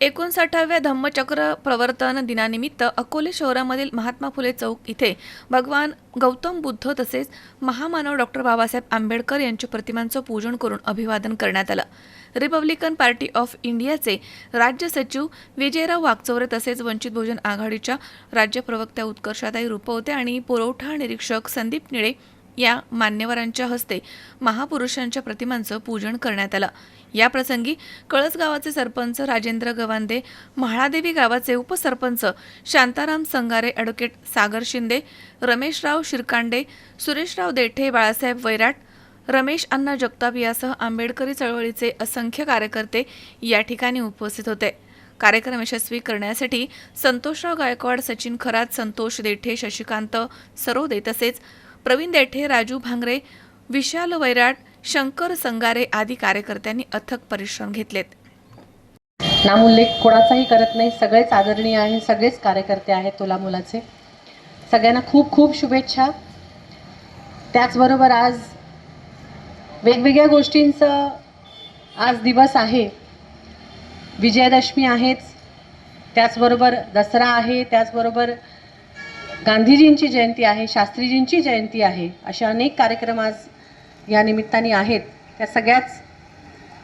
एकोणसाठाव्या धम्मचक्र प्रवर्तन दिनानिमित्त अकोले शहरामधील महात्मा फुले चौक इथे भगवान गौतम बुद्ध तसेच महामानव डॉक्टर बाबासाहेब आंबेडकर यांच्या प्रतिमांचं पूजन करून अभिवादन करण्यात आलं. रिपब्लिकन पार्टी ऑफ इंडियाचे राज्य सचिव विजयराव वागचौरे तसेच वंचित बहुजन आघाडीच्या राज्य प्रवक्त्या उत्कर्षाताई रुपवते आणि पुरवठा निरीक्षक संदीप निळे या मान्यवरांच्या हस्ते महापुरुषांच्या प्रतिमांचं पूजन करण्यात आलं. या प्रसंगी कळस गावाचे सरपंच राजेंद्र गवांदे म्हाळादेवी गावाचे उपसरपंच शांताराम संगारे ॲडव्होकेट सागर शिंदे रमेशराव शिरकांडे सुरेशराव देठे बाळासाहेब वैराट रमेश अण्णा जगताप यासह आंबेडकरी चळवळीचे असंख्य कार्यकर्ते या ठिकाणी उपस्थित होते. कार्यक्रम यशस्वी करण्यासाठी संतोषराव गायकवाड सचिन खरात संतोष देठे शशिकांत सरोदे तसेच प्रवीण देठे राजू भांगरे विशाल वैराट शंकर संगारे आदी कार्यकर्त्यांनी अथक परिश्रम घेतलेत. नामोल्लेख कोणाचाही करत नाही. सगळेच आदरणीय आहे सगळेच कार्यकर्ते आहेत तुला मुलाचे. सगळ्यांना खूप खूप शुभेच्छा. त्याचबरोबर आज वेगवेगळ्या गोष्टींचं आज दिवस आहे. विजयादशमी आहेच. त्याचबरोबर दसरा आहे. त्याचबरोबर गांधीजींची जयंती आहे शास्त्रीजींची जयंती आहे अशा अनेक कार्यक्रम आज या निमित्ताने आहेत. त्या सगळ्याच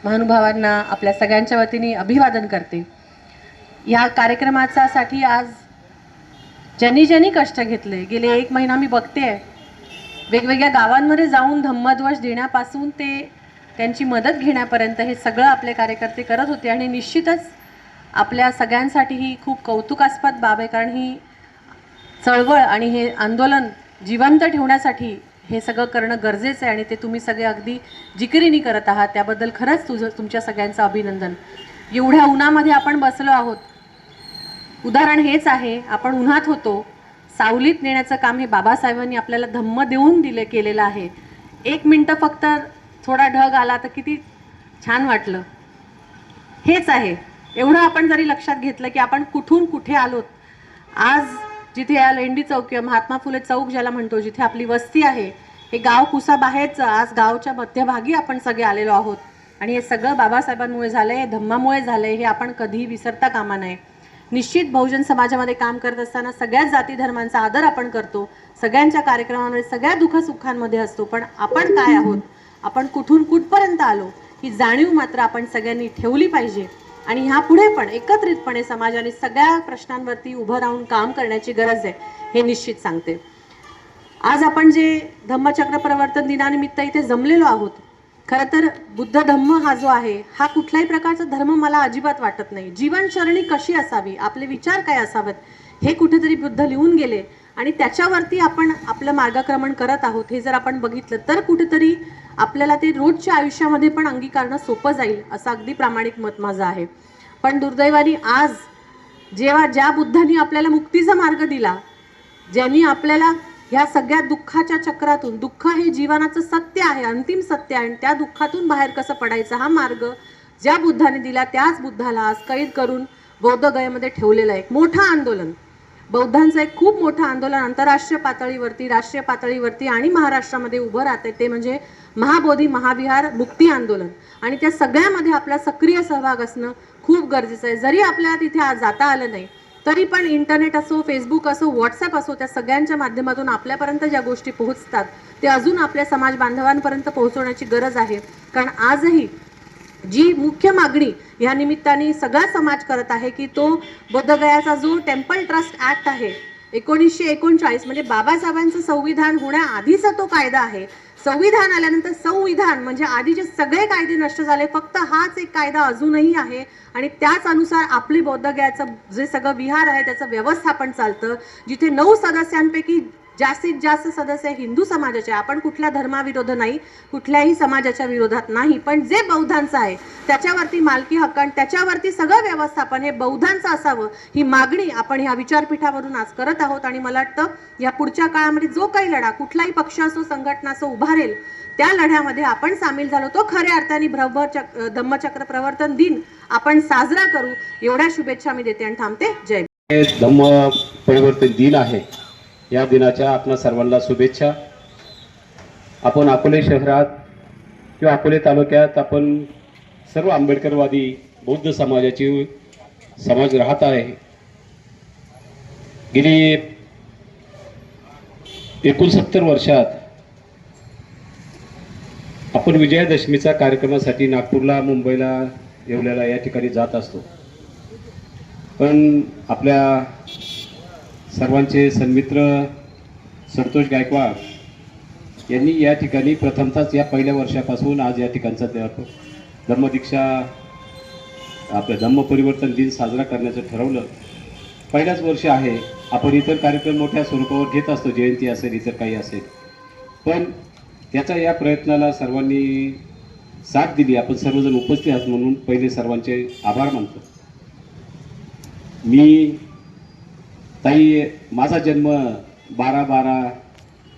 महानुभावांना आपल्या सगळ्यांच्या वतीने अभिवादन करते. या कार्यक्रमाचासाठी आज ज्यांनी ज्यांनी कष्ट घेतले गेले एक महिना मी बघते. वेगवेगळ्या गावांमध्ये जाऊन धम्मध्वज देण्यापासून ते त्यांची मदत घेण्यापर्यंत हे सगळं आपले कार्यकर्ते करत होते आणि निश्चितच आपल्या सगळ्यांसाठी ही खूप कौतुकास्पद बाब आहे कारण ही चळवळ आणि हे आंदोलन जिवंत ठेवण्यासाठी हे सगळं करणं गरजेचं आहे आणि ते तुम्ही सगळे अगदी जिकिरीने करत आहात. त्याबद्दल खरंच तुझं तुमच्या सगळ्यांचं अभिनंदन. एवढ्या उन्हामध्ये आपण बसलो आहोत. उदाहरण हेच आहे आपण उन्हात होतो. सावलीत नेण्याचं काम हे बाबासाहेबांनी आपल्याला धम्म देऊन दिले केलेलं आहे. एक मिनटं फक्त थोडा ढग आला तर किती छान वाटलं. हेच आहे. एवढं आपण जरी लक्षात घेतलं की आपण कुठून कुठे आलोत. आज जिथे या लेंडी चौक किंवा महात्मा फुले चौक ज्याला म्हणतो जिथे आपली वस्ती आहे हे गाव कुसाबाहेरचं आज गावच्या मध्यभागी आपण सगळे आलेलो आहोत. आणि हे सगळं बाबासाहेबांमुळे झालं आहे धम्मामुळे झालं आहे हे आपण कधीही विसरता कामा नये. निश्चित बहुजन समाजामध्ये काम करत असताना सगळ्याच जाती धर्मांचा आदर आपण करतो सगळ्यांच्या कार्यक्रमामध्ये सगळ्या दुःखसुखांमध्ये असतो पण आपण काय आहोत? आपण कुठून कुठपर्यंत आलो? ही जाणीव मात्र आपण सगळ्यांनी ठेवली पाहिजे. आणि ह्या पुढे पण एकत्रितपणे समाजाने सगळ्या प्रश्नांवरती उभं राहून काम करण्याची गरज आहे हे निश्चित सांगते. आज आपण जे धम्मचक्र प्रवर्तन दिनानिमित्त इथे जमलेलो आहोत खरं तर बुद्ध धम्म हा जो आहे हा कुठल्याही प्रकारचा धर्म मला अजिबात वाटत नाही. जीवनशरणी कशी असावी आपले विचार काय असावेत हे कुठेतरी बुद्ध लिहून गेले आणि त्याच्यावरती आपण आपलं मार्गक्रमण करत आहोत हे जर आपण बघितलं तर कुठेतरी आपल्याला ते रोजच्या आयुष्यामध्ये पण अंगीकारणं सोपं जाईल असं अगदी प्रामाणिक मत माझं आहे. पण दुर्दैवानी आज जेव्हा ज्या बुद्धांनी आपल्याला मुक्तीचा मार्ग दिला ज्यांनी आपल्याला ह्या सगळ्या दुःखाच्या चक्रातून दुःख हे जीवनाचं सत्य आहे अंतिम सत्य आहे आणि त्या दुःखातून बाहेर कसं पडायचं हा मार्ग ज्या बुद्धाने दिला त्याच बुद्धाला आज कैद करून बौद्धगयामध्ये ठेवलेलं आहे. एक मोठं आंदोलन. बौद्धांचं एक खूप मोठं आंदोलन आंतरराष्ट्रीय पातळीवरती राष्ट्रीय पातळीवरती आणि महाराष्ट्रामध्ये उभं राहते ते म्हणजे महाबोधी महाविहार मुक्ती आंदोलन. आणि त्या सगळ्यामध्ये आपला सक्रिय सहभाग असणं खूप गरजेचं आहे. जरी आपल्याला तिथे आज जाता आलं नाही तरी पण इंटरनेट असो फेसबुक असो व्हॉट्सअप असो त्या सगळ्यांच्या माध्यमातून आपल्यापर्यंत ज्या गोष्टी पोहोचतात ते अजून आपल्या समाज बांधवांपर्यंत पोहोचवण्याची गरज आहे. कारण आजही जी मुख्य मागणी या निमित्ताने सगळा समाज करत आहे की तो बोधगयाचा जो टेम्पल ट्रस्ट ऍक्ट आहे एकोणीसशे एकोणचाळीस म्हणजे बाबासाहेबांचं संविधान होण्याआधीचा तो कायदा आहे. संविधान आल्यानंतर संविधान म्हणजे आधीचे सगळे कायदे नष्ट झाले. फक्त हाच एक कायदा अजूनही आहे आणि त्याच अनुसार आपली बौद्धगयाचं जे सगळं विहार आहे त्याचं व्यवस्थापन चालतं. जिथे नऊ सदस्यांपैकी जास्तीत जास्त सदस्य हिंदू समाजाचे आपण कुठल्या धर्माविरोध नाही कुठल्याही समाजाच्या विरोधात नाही पण जे बौद्धांचं आहे त्याच्यावरती मालकी हक्क आणि त्याच्यावरती सगळं व्यवस्थापन हे बौद्धांचं असावं ही मागणी आपण ह्या विचारपीठावरून आज करत आहोत. आणि मला वाटतं या पुढच्या काळामध्ये जो काही लढा कुठलाही पक्ष असो संघटना असो उभारेल त्या लढ्यामध्ये आपण सामील झालो. तो खऱ्या अर्थाने ब्रह्मचक धम्मचक्र प्रवर्तन दिन आपण साजरा करू. एवढ्या शुभेच्छा मी देते आणि थांबते. जय धम्म परिवर्तन दिन आहे. या दिनाच्या आपणा सर्वांना शुभेच्छा. आपण अकोले शहरात किंवा अकोले तालुक्यात आपण सर्व आंबेडकरवादी बौद्ध समाजाची समाज राहत आहे. गेली एकोणसत्तर वर्षात आपण विजयादशमीचा कार्यक्रमासाठी नागपूरला मुंबईला येवल्याला या ठिकाणी जात असतो. पण आपल्या सर्वांचे सन्मित्र संतोष गायकवाड यांनी या ठिकाणी प्रथमतःच या पहिल्या वर्षापासून आज या ठिकाणचा धम्मदीक्षा आपलं धम्मपरिवर्तन दिन साजरा करण्याचं ठरवलं. पहिल्याच वर्ष आहे. आपण इतर कार्यक्रम मोठ्या स्वरूपावर घेत असतो. जयंती असेल इतर काही असेल. पण त्याचा या प्रयत्नाला सर्वांनी साथ दिली. आपण सर्वजण उपस्थित आहात म्हणून पहिले सर्वांचे आभार मानतो. मी ताई माझा जन्म बारा बारा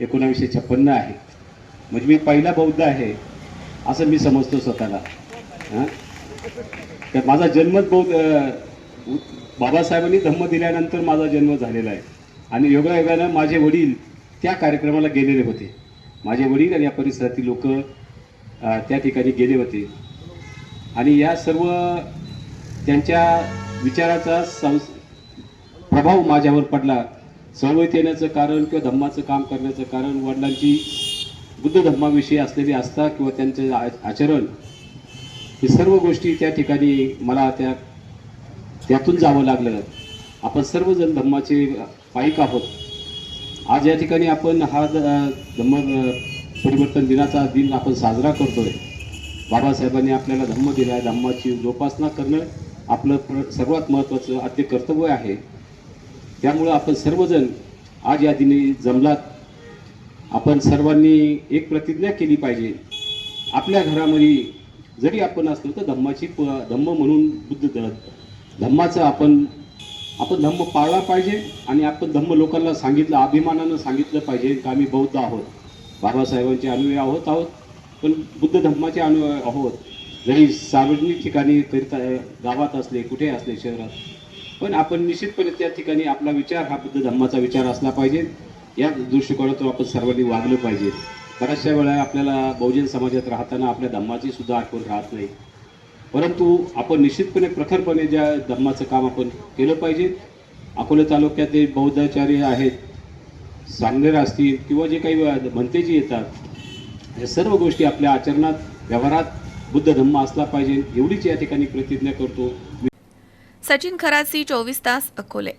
एकोणावीसशे छप्पन्न आहे. म्हणजे मी पहिला बौद्ध आहे असं मी समजतो स्वतःला. हां? तर माझा जन्मच बौद्ध बाबासाहेबांनी धम्म दिल्यानंतर माझा जन्म झालेला आहे. आणि योगायोगानं माझे वडील त्या कार्यक्रमाला गेलेले होते. माझे वडील आणि या परिसरातील लोक त्या ठिकाणी गेले होते. आणि या सर्व त्यांच्या विचाराचा संस प्रभाव माझ्यावर पडला. चळवळीत येण्याचं कारण किंवा धम्माचं काम करण्याचं कारण वडिलांची बुद्ध धम्माविषयी असलेली आस्था किंवा त्यांचं आ- आचरण हे सर्व गोष्टी त्या ठिकाणी मला त्या त्यातून जावं लागलं. आपण सर्वजण धम्माचे पाईक आहोत. आज या ठिकाणी आपण हा द- धम्म परिवर्तन दिनाचा दिन आपण साजरा करतोय. बाबासाहेबांनी आपल्याला धम्म दिला आहे धम्माची जोपासना करणं आपलं सर्वात महत्त्वाचं आद्य कर्तव्य आहे. त्यामुळं आपण सर्वजण आज या दिनी जमलात. आपण सर्वांनी एक प्रतिज्ञा केली पाहिजे. आपल्या घरामध्ये जरी आपण असलो तर धम्माची प धम्म म्हणून बुद्ध ध धम्माचं आपण आपण धम्म पाळला पाहिजे आणि आपण धम्म लोकांना सांगितलं अभिमानानं सांगितलं पाहिजे की आम्ही बौद्ध आहोत. बाबासाहेबांचे अनुयायी आहोत आहोत पण बुद्ध धम्माचे अनुयायी आहोत. जरी सार्वजनिक ठिकाणी करता गावात असले कुठे असले शहरात पण आपण निश्चितपणे त्या ठिकाणी आपला विचार हा बुद्ध धम्माचा विचार असला पाहिजे. या दृष्टिकोनातून आपण सर्वांनी वागलं पाहिजे. बऱ्याचशा वेळा आपल्याला बहुजन समाजात राहताना आपल्या धम्माची सुद्धा आठवण राहत नाही. परंतु आपण निश्चितपणे प्रखरपणे ज्या धम्माचं काम आपण केलं पाहिजे अकोले तालुक्यातील बौद्धाचार्य आहेत सांगनेर असतील किंवा जे काही म्हणते जी येतात या सर्व गोष्टी आपल्या आचरणात व्यवहारात बुद्ध धम्म असला पाहिजे. एवढीच या ठिकाणी प्रतिज्ञा करतो. सचिन खरासी चोवीस तास अकोले